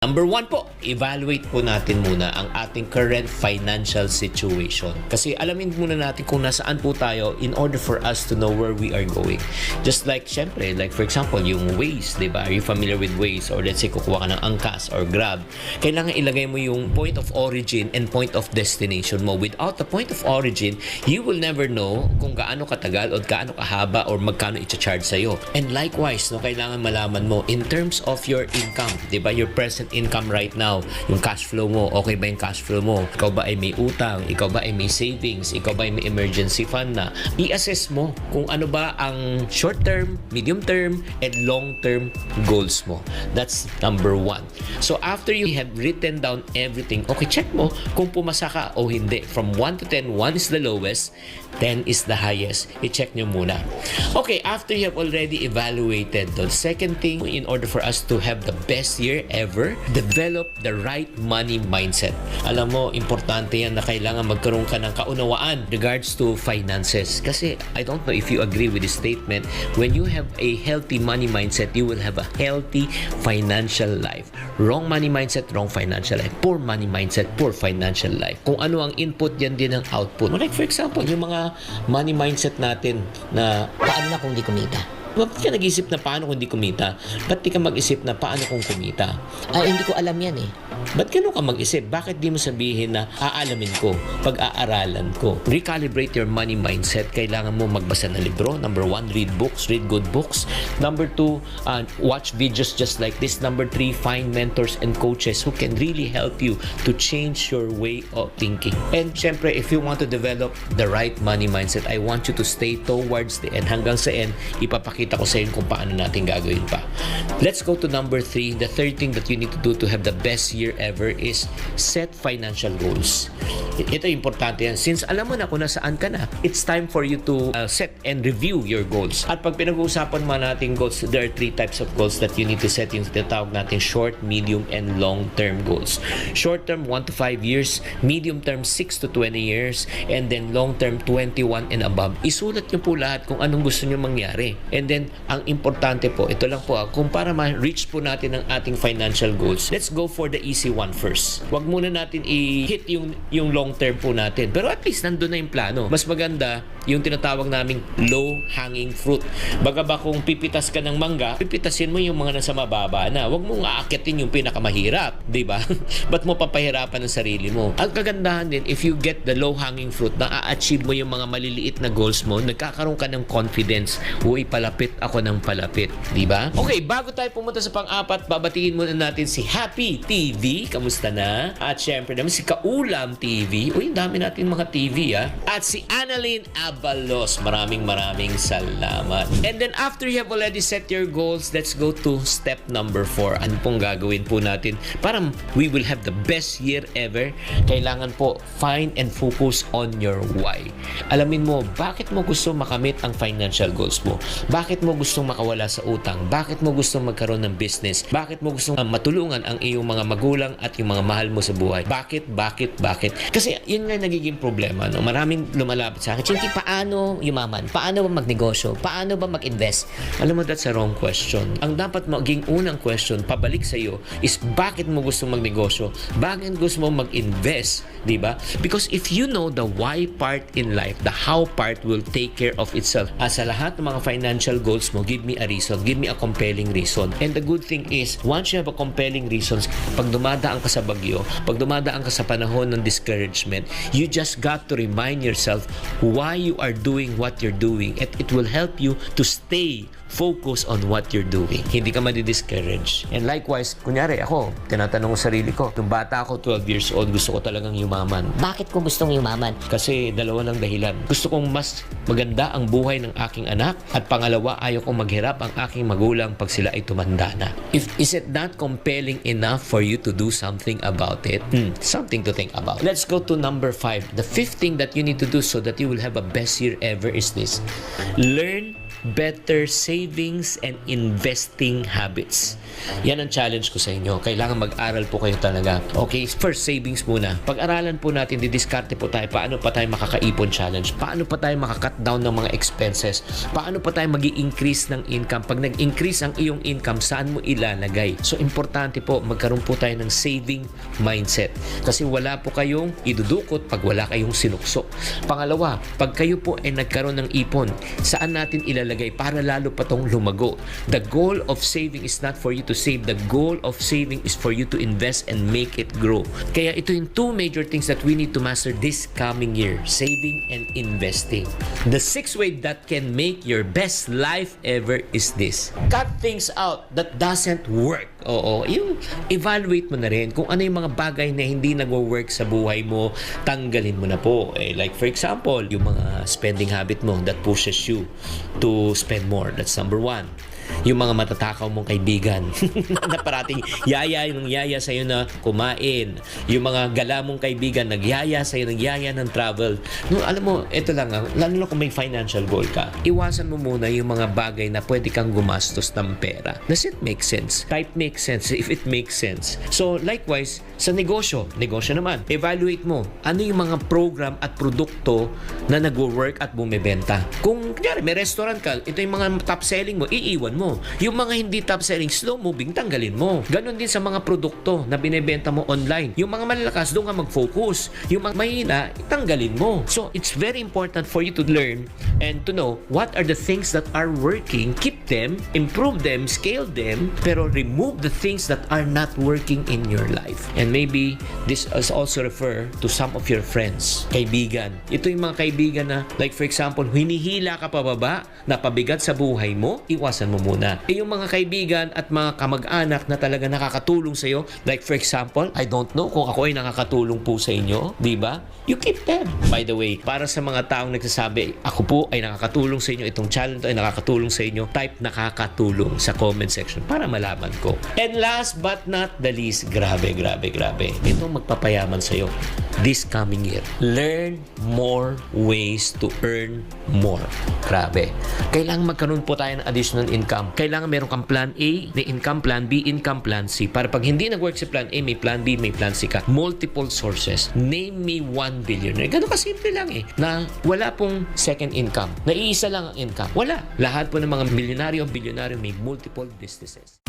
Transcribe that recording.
Number one po, evaluate po natin muna ang ating current financial situation. Kasi alamin muna natin kung nasaan po tayo in order for us to know where we are going. Just like, syempre, like for example, yung Waze, di ba? Are you familiar with Waze? Or let's say, kukuha ka ng Angkas or Grab. Kailangan ilagay mo yung point of origin and point of destination mo. Without the point of origin, you will never know kung gaano katagal o gaano kahaba or magkano i-charge sa'yo. And likewise, no, kailangan malaman mo in terms of your income, di ba? Your present income right now, yung cash flow mo, okay ba yung cash flow mo? Ikaw ba ay may utang? Ikaw ba ay may savings? Ikaw ba ay may emergency fund na? I-assess mo kung ano ba ang short term, medium term, and long term goals mo. That's number one. So after you have written down everything, okay, check mo kung pumasa ka o hindi. From 1 to 10, 1 is the lowest, 10 is the highest. I-check nyo muna. Okay, after you have already evaluated the second thing, in order for us to have the best year ever, develop the right money mindset. Alam mo, importante yan na kailangan magkaroon ka ng kaunawaan regards to finances. Kasi I don't know if you agree with this statement, when you have a healthy money mindset, you will have a healthy financial life. Wrong money mindset, wrong financial life. Poor money mindset, poor financial life. Kung ano ang input, yan din ang output. Like for example, yung mga money mindset natin na Paano na kung di kumita? Ba't ka nag-isip na paano kung di kumita? Ba't di ka mag-isip na paano kung kumita? Ay, hindi ko alam yan eh. Ba't ganun ka mag-isip? Bakit di mo sabihin na aalamin ko, pag-aaralan ko? Recalibrate your money mindset. Kailangan mo magbasa ng libro. Number one, read books. Read good books. Number two, uh, watch videos just like this. Number three, find mentors and coaches who can really help you to change your way of thinking. And syempre, if you want to develop the right money mindset, I want you to stay towards the end. Hanggang sa end, ipapakita ko sa inyo kung paano natin gagawin pa. Let's go to number three. The third thing that you need to do to have the best year ever is set financial goals. Ito importante yan. Since alam mo na kung nasaan ka na, it's time for you to uh, set and review your goals. At pag pinag-uusapan mo natin goals, there are three types of goals that you need to set yung tinatawag natin short, medium, and long-term goals. Short term, 1 to 5 years. Medium term, 6 to 20 years. And then long term, 21 and above. Isulat nyo po lahat kung anong gusto nyo mangyari. And then, ang importante po, ito lang po, ah, kung para ma-reach po natin ang ating financial goals, let's go for the easy one first. Huwag muna natin i-hit yung, yung long term po natin. Pero at least, nandun na yung plano. Mas maganda, yung tinatawag naming low-hanging fruit. Baga ba kung pipitas ka ng mangga, pipitasin mo yung mga nasa mababa na. Huwag mong aakyatin yung pinakamahirap, di ba? Ba't mo papahirapan ang sarili mo? Ang kagandahan din, if you get the low-hanging fruit, na a-achieve mo yung mga maliliit na goals mo, nagkakaroon ka ng confidence. Uy, palapit ako ng palapit, di ba? Okay, bago tayo pumunta sa pang-apat, babatiin muna natin si Happy TV. Kamusta na? At syempre naman si Kaulam TV. Uy, dami natin mga TV ah. At si Annalyn Abalos. Maraming maraming salamat. And then after you have already set your goals, let's go to step number 4. Ano pong gagawin po natin para we will have the best year ever? Kailangan po find and focus on your why. Alamin mo, bakit mo gusto makamit ang financial goals mo? Bakit mo gustong makawala sa utang? Bakit mo gustong magkaroon ng business? Bakit mo gustong matulungan ang iyong mga magulang at yung mga mahal mo sa buhay? Bakit? Bakit? Bakit? Kasi yun nga nagiging problema. No? Maraming lumalapit sa akin. Chinky, paano yumaman? Paano ba magnegosyo? Paano ba mag-invest? Alam mo, that's a wrong question. Ang dapat maging unang question, pabalik sa iyo, is bakit mo gusto magnegosyo? Bakit gusto mo mag-invest? Di ba? Because if you know the why part in life, the how part will take care of itself. Ah, sa lahat ng mga financial goals mo, give me a reason. Give me a compelling reason. And the good thing is, once you have a compelling reasons, pag dumadaan ka sa bagyo, pag dumadaan ka sa panahon ng discouragement, you just got to remind yourself why you are doing what you're doing. And it will help you to stay focus on what you're doing. Hindi ka madi-discourage. And likewise, kunyari ako, tinatanong ko sarili ko, nung bata ako, 12 years old, gusto ko talagang yumaman. Bakit ko gustong yumaman? Kasi dalawa lang dahilan. Gusto kong mas maganda ang buhay ng aking anak at pangalawa, ayaw kong maghirap ang aking magulang pag sila ay tumanda na. If, is it not compelling enough for you to do something about it? Hmm, something to think about. Let's go to number five. The fifth thing that you need to do so that you will have a best year ever is this. Learn better savings and investing habits. Yan ang challenge ko sa inyo. Kailangan mag-aral po kayo talaga. Okay, first savings muna. Pag-aralan po natin, didiskarte po tayo paano pa tayo makakaipon challenge. Paano pa tayo makakat down ng mga expenses. Paano pa tayo mag increase ng income. Pag nag-increase ang iyong income, saan mo ilalagay? So, importante po, magkaroon po tayo ng saving mindset. Kasi wala po kayong idudukot pag wala kayong sinukso. Pangalawa, pag kayo po ay nagkaroon ng ipon, saan natin ilalagay para lalo pa tong lumago? The goal of saving is not for you to save. The goal of saving is for you to invest and make it grow. Kaya ito yung two major things that we need to master this coming year. Saving and investing. The sixth way that can make your best life ever is this. Cut things out that doesn't work. Oo, yung evaluate mo na rin kung ano yung mga bagay na hindi nagwo-work sa buhay mo, tanggalin mo na po. Eh, like for example, yung mga spending habit mo that pushes you to spend more. That's number one yung mga matatakaw mong kaibigan na parating yaya yung yaya sa'yo na kumain. Yung mga gala mong kaibigan nagyaya sa'yo, nagyaya ng travel. No, alam mo, ito lang, ah, lalo na kung may financial goal ka, iwasan mo muna yung mga bagay na pwede kang gumastos ng pera. Does it make sense? Type makes sense if it makes sense. So, likewise, sa negosyo, negosyo naman, evaluate mo ano yung mga program at produkto na nagwo-work at bumibenta. Kung, kunyari, may restaurant ka, ito yung mga top selling mo, iiwan mo. Yung mga hindi top selling, slow moving, tanggalin mo. Ganon din sa mga produkto na binebenta mo online. Yung mga malalakas, doon ka mag-focus. Yung mga mahina, tanggalin mo. So, it's very important for you to learn and to know what are the things that are working, keep them, improve them, scale them, pero remove the things that are not working in your life. And maybe this is also refer to some of your friends, kaibigan. Ito yung mga kaibigan na, like for example, hinihila ka pababa, na pabigat sa buhay mo, iwasan mo muna. Eh yung mga kaibigan at mga kamag-anak na talaga nakakatulong sa'yo, like for example, I don't know kung ako ay nakakatulong po sa inyo, di ba? You keep them. By the way, para sa mga taong nagsasabi, ako po ay nakakatulong sa inyo, itong challenge ay nakakatulong sa inyo, type nakakatulong sa comment section para malaman ko. And last but not the least, grabe, grabe, grabe. Ito magpapayaman sa'yo this coming year. Learn more ways to earn more. Grabe. Kailangan magkaroon po tayo ng additional income. Kailangan meron kang plan A na income, plan B, income, plan C. Para pag hindi nag-work si plan A, may plan B, may plan C ka. Multiple sources. Name me one billionaire. Ganun kasimple lang eh. Na wala pong second income. Na iisa lang ang income. Wala. Lahat po ng mga milyonaryo, bilyonaryo may multiple businesses.